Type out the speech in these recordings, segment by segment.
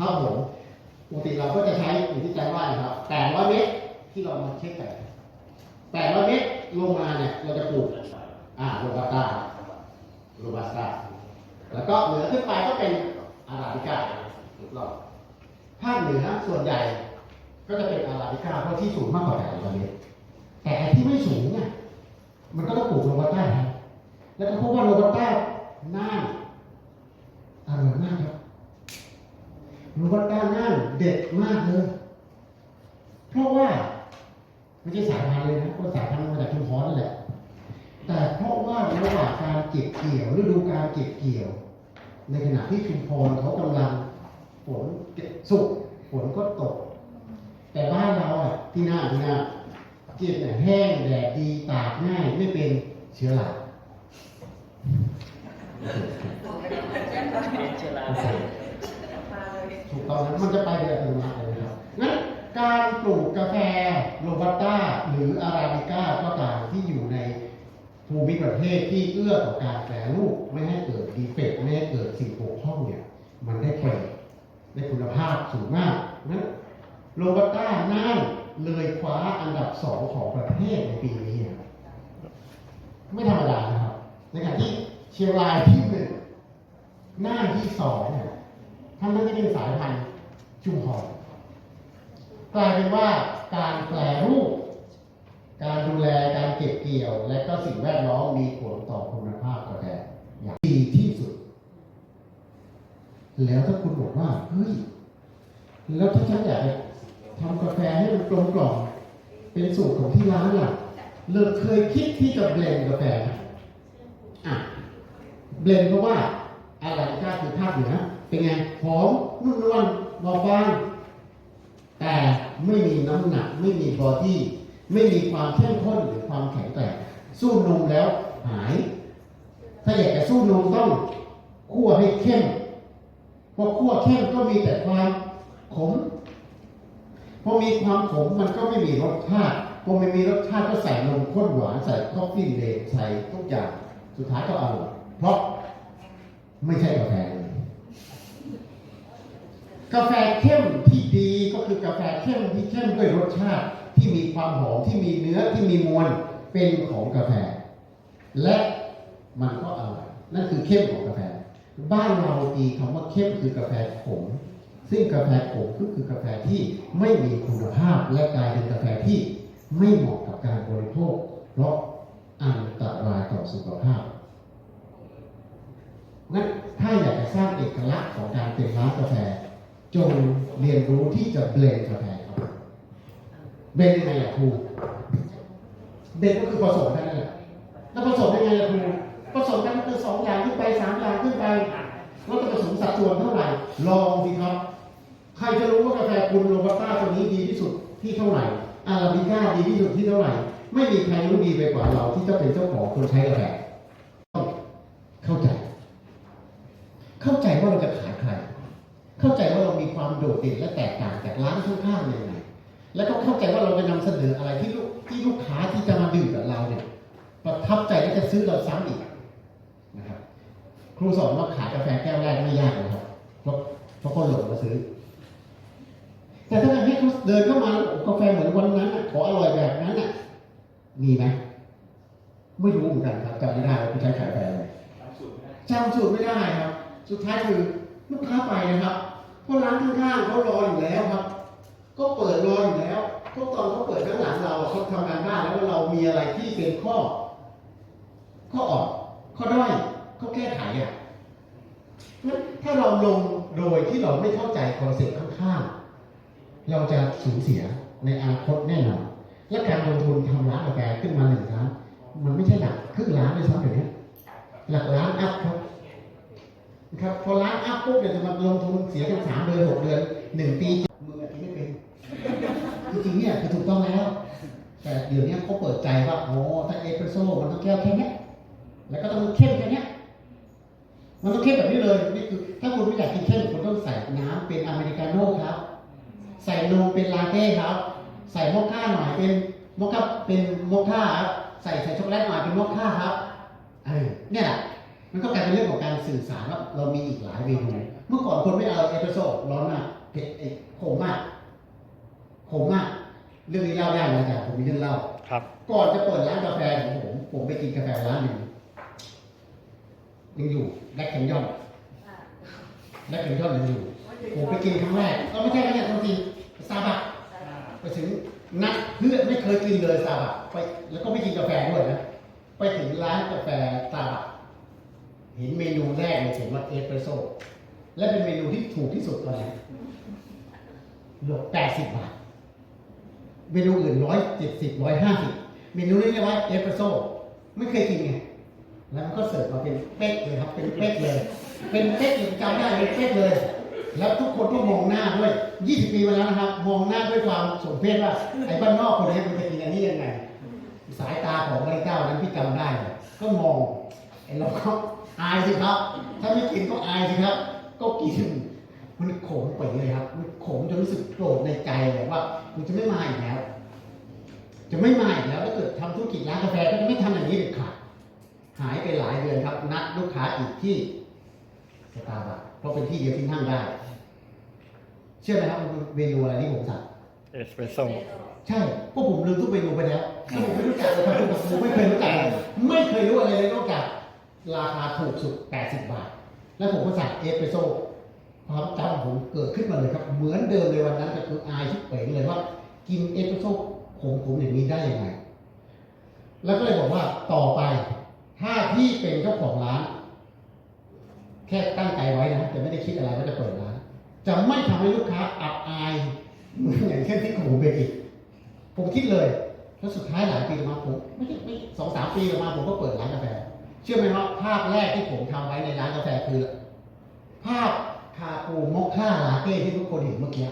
ครับผมปกติเราก็จะใช้อย่างที่อาจารย์ว่านะครับ800เมตรที่เรามาเช็คกัน800เมตรลงมาเนี่ยเราจะปลูกอ่าโรบัสต้าโรบัสต้าแล้วก็เหนือขึ้นไปก็เป็นอาราบิก้าถูกต้องภาคเหนือส่วนใหญ่ก็จะเป็นอาราบิก้าเพราะที่สูงมากกว่า800เมตรแต่ที่ไม่สูงเนี่ยมันก็ต้องปลูกโรบัสต้าครับแล้วก็พบว่าโรบัสต้าน่านอร่อยมากครับ รู้ว่าด้านหน้าเด็ดมากเลย เพราะว่าไม่ใช่สายพันธุ์เลยนะเพราะสายพันธุ์มาจากชุมพรนั่นแหละ แต่เพราะว่าระหว่างการเก็บเกี่ยวฤดูการเก็บเกี่ยว ในขณะที่ชุมพรเขากำลังฝนเก็บสุกฝนก็ตก แต่บ้านเราอะที่หน้าที่หน้าเก็บเนี่ยแห้งแดดดีตากง่ายไม่เป็นเชื้อราเชื้อรา ต้องนะมันจะไปโดยอัตโนมัติเลยนะครับงั้นการปลูกกาแฟโรบัสต้าหรืออาราบิก้าก็ตามที่อยู่ในภูมิประเทศที่เอื้อต่อการแปรรูปไม่ให้เกิดดีเฟกต์ไม่ให้เกิดสิ่งบกพร่องเนี่ยมันได้เปรดได้คุณภาพสูงมากนั้นโรบัสต้าน่านเลยคว้าอันดับสองของประเทศในปีนี้ไม่ธรรมดานะครับในขณะที่เชียงรายที่หนึ่งน่านที่สองเนี่ย ทั้งนั้นที่เป็นสายพันธุ์ชุมพรกลายเป็นว่าการแปรรูป การดูแลการเก็บเกี่ยว และก็สิ่งแวดล้อมมีผลต่อคุณภาพกาแฟอย่างดีที่สุด แล้วถ้าคุณบอกว่าเฮ้ยแล้วถ้าฉันอยากทำกาแฟให้มันกลมกล่อมเป็นสูตรของที่ร้านล่ะเริ่มเคยคิดที่จะเบลนกาแฟอะเบลนเพราะว่าอะไรก้าคือภาคเหนือ เป็นไงหอมนุ่มนวลเบาบางแต่ไม่มีน้ำหนักไม่มีบอดี้ไม่มีความเข้มข้นหรือความแข็งแกร่งสู้นมแล้วหาย ถ้าอยากจะสู้นมต้องคั่วให้เข้มพอคั่วเข้มก็มีแต่ความขมพอมีความขมมันก็ไม่มีรสชาติพอไม่มีรสชาติก็ใส่นมข้นหวานใส่คอฟฟี่เลใส่ทุกอย่าง สุดท้ายก็อร่อยเพราะไม่ใช่กาแฟ กาแฟเข้มที่ดีก็คือกาแฟเข้มที่เข้มด้วยรสชาติ ที่มีความหอมที่มีเนื้อที่มีมวลเป็นของกาแฟ และมันก็อร่อยนั่นคือเข้มของกาแฟ บ้านเราตีคำว่าเข้มคือกาแฟขมซึ่งกาแฟขมก็คือกาแฟที่ไม่มีคุณภาพและกลายเป็นกาแฟที่ไม่เหมาะกับการบริโภค เพราะอันตรายต่อสุขภาพงั้นถ้าอยากจะสร้างเอกลักษณ์ของการเป็นร้านกาแฟ จงเรียนรู้ที่จะเบลนกาแฟครับเบลนยังไงล่ะครูเบลนก็คือผสมกันนั่นแหละแล้วผสมยังไงล่ะครูผสมกันก็คือสองอย่างขึ้นไปสามอย่างขึ้นไปแล้วจะผสมสัดส่วนเท่าไหร่ ลองสิครับ ใครจะรู้ว่ากาแฟคุณโรบัสต้าตัวนี้ดีที่สุดที่เท่าไหร่อาราบิก้าดีที่สุดที่เท่าไหร่ ไม่มีใครรู้ดีไปกว่าเราที่จะเป็นเจ้าของคนใช้กาแฟต้องเข้าใจ เข้าใจว่าเราจะขายใคร เข้าใจ โดดเด่นและแตกต่างจากร้านข้างๆยังไงแล้วก็เข้าใจว่าเราจะนำเสนออะไรที่ลูกที่ลูกค้าที่จะมาดื่มกับเราเนี่ยประทับใจและจะซื้อเราซ้ำอีกนะครับ ครูสอนว่าขายกาแฟแก้วแรกไม่ยากเลยครับเพราะเพราะคนหลงมาซื้อ แต่ถ้าให้เขาเดินเข้ามาแล้วกาแฟเหมือนวันนั้นน่ะขออร่อยแบบนั้นน่ะมีไหมไม่รู้เหมือนกันครับจำไม่ได้ว่าคุณใช้ขายกาแฟอะไรจำสูตรไม่ได้ครับ สุดท้ายคือลูกค้าไปนะครับ เพราะร้านข้างๆเขารออยู่แล้วครับ ก็เปิดรออยู่แล้วพวกตอนเขาเปิดข้างหลังเราเขาทำงานบ้านแล้วว่าเรามีอะไรที่เป็นข้อ ข้ออ่อนข้อด้อยข้อแก้ไขอะงั้นถ้าเราลงโดยที่เราไม่เข้าใจคอนเซ็ปต์ข้างๆ เราจะสูญเสียในอนาคตแน่นอนและการลงทุนทำร้านกาแฟขึ้นมาหนึ่งร้านมันไม่ใช่หลักครึ่งล้านด้วยซ้ำเดี๋ยวนี้หลักล้านอัพครับ นะครับพอล้านอัพปุ๊บเนี่ยจะมาลงทุนเสียกันสามเดือนหกเดือนหนึ่งปีมืออาจจะไม่เป็นจริงๆเนี่ยคือถูกต้องแล้ว แต่เดี๋ยวนี้เขาเปิดใจว่าโอ้ถ้าเอสเปรสโซ่มันต้องแก้วแค่เนี้ยแล้วก็ต้องเข้มแค่เนี้ยมันต้องเข้มแบบนี้เลยนี่คือ ถ้าคุณไม่อยากกินเข้มคุณต้องใส่น้ำเป็นอเมริกาโน่ครับ ใส่นมเป็นลาเต้ครับ ใส่มอคค่าหน่อยเป็นมอคค่าเป็นมอคค่าครับใส่ใส่ช็อกโกแลตหน่อยเป็นมอคค่าครับเออเนี่ยแหละ มันก็กลายเป็นเรื่องของการสื่อสารว่าเรามีอีกหลายเมนูเมื่อก่อนคนไม่เอาเอสเปรสโซ่ร้อนมากเผ็ดไอ้ขมมากขมมาก เรื่องนี้เล่าได้นะอาจารย์ผมมีเรื่องเล่าครับ ก่อนจะเปิดร้านกาแฟของผมผมไปกินกาแฟร้านหนึ่งยังอยู่แบ็คแคนยอนแบ็คแคนยอนยังอยู่ผมไปกินครั้งแรกก็ไม่ใช่ไม่ใช่จริงซาบักไปถึงนัดเพื่อนไม่เคยกินเลยซาบักไป แล้วก็ไม่กินกาแฟด้วยนะไปถึงร้านกาแฟซาบัก เห็นเมนูแรกเลยเขียนว่าเอสเปรสโซ่และเป็นเมนูที่ถูกที่สุดตอนนั้นหลบแปดสิบบาท เมนูอื่นร้อยเจ็ดสิบร้อยห้าสิบเมนูนี้เรียกว่าเอสเปรสโซ่ไม่เคยกินไงแล้วมันก็เสิร์ฟมาเป็นเป๊กเลยครับ เป็นเป๊กเลย เป็นเป๊กเลยจำได้เป็นเป๊กเลย แล้วทุกคนก็มองหน้าด้วย 20 ปีมาแล้วนะครับ มองหน้าด้วยความสมเพชว่าไอ้บ้านนอกคนนี้มันจะกินอันนี้ยังไง สายตาของบริเก้านั้นพี่จำได้ ก็มองไอ้เราก็ อายสิครับ ถ้าไม่กินก็อายสิครับ ก็กิน มันขมไปเลยครับ มันขมจนรู้สึกโกรธในใจเลยว่าคุณจะไม่มาอีกแล้ว จะไม่มาอีกแล้วถ้าเกิดทำธุรกิจร้านกาแฟก็จะไม่ทำอย่างนี้เด็ดขาดหายไปหลายเดือนครับ นัดลูกค้าอีกที่สตาร์บัคเพราะเป็นที่เดียวที่นั่งได้ เชื่อไหมครับมันเมนูอะไรที่ผมสั่งเอสเปรสโซ่ใช่พวกผมลืมทุกเมนูไปแล้วที่ผมไม่รู้จักเลยครับผมไม่เคยรู้จักเลยไม่เคยรู้อะไรเลยนอกจาก ราคาถูกสุด 80 บาท แล้วผมก็สั่งเอสเปรสโซ่ความจำผมเกิดขึ้นมาเลยครับ เหมือนเดิมเลยวันนั้นก็คืออายชิบเป๋งเลยว่า กินเอสเปรสโซ่ผมผมอย่างนี้ได้ยังไง แล้วก็เลยบอกว่าต่อไป ถ้าพี่เป็นเจ้าของร้าน แค่ตั้งใจไว้นะแต่ไม่ได้คิดอะไรว่าจะเปิดร้าน จะไม่ทำให้ลูกค้าอับอายเหมือนอย่างเช่นที่ผมเป็นอีกผมคิดเลย แล้วสุดท้ายหลายปีมาผมไม่ใช่ไม่สองสามปีมาผมก็เปิดร้านกาแฟ เชื่อไหมครับภาพแรกที่ผมทำไว้ในร้านกาแฟคือ ภาพคาปูมอคค่าลาเต้ที่ทุกคนเห็นเมื่อกี้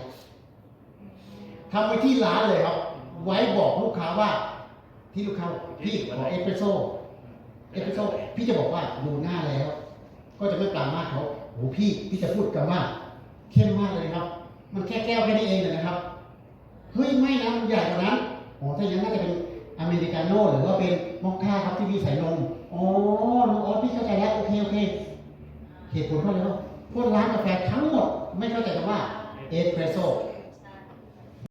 ทำไว้ที่ร้านเลยครับ ไว้บอกลูกค้าว่า ที่ลูกค้าพี่ขอเอสเปรสโซ่เอสเปรสโซ่พี่จะบอกว่าดูหน้าแล้ว ก็จะไม่ปรามาเขาโอ้พี่พี่จะพูดกันว่าเข้มมากเลยครับ มันแค่แก้วแค่นี้เองเลยนะครับเฮ้ยไม่นะมันใหญ่กว่านั้นอ๋อถ้าอย่างนั้นน่าจะเป็นอเมริกาโน่หรือว่าเป็นมอคค่าครับที่มีใส่นม อ๋อน้องออสพี่เข้าใจแล้วโอเคโอเคเหตุผลเพราะอะไรวะพวกร้านกาแฟทั้งหมดไม่เข้าใจคำว่าเอสเปรสโซ่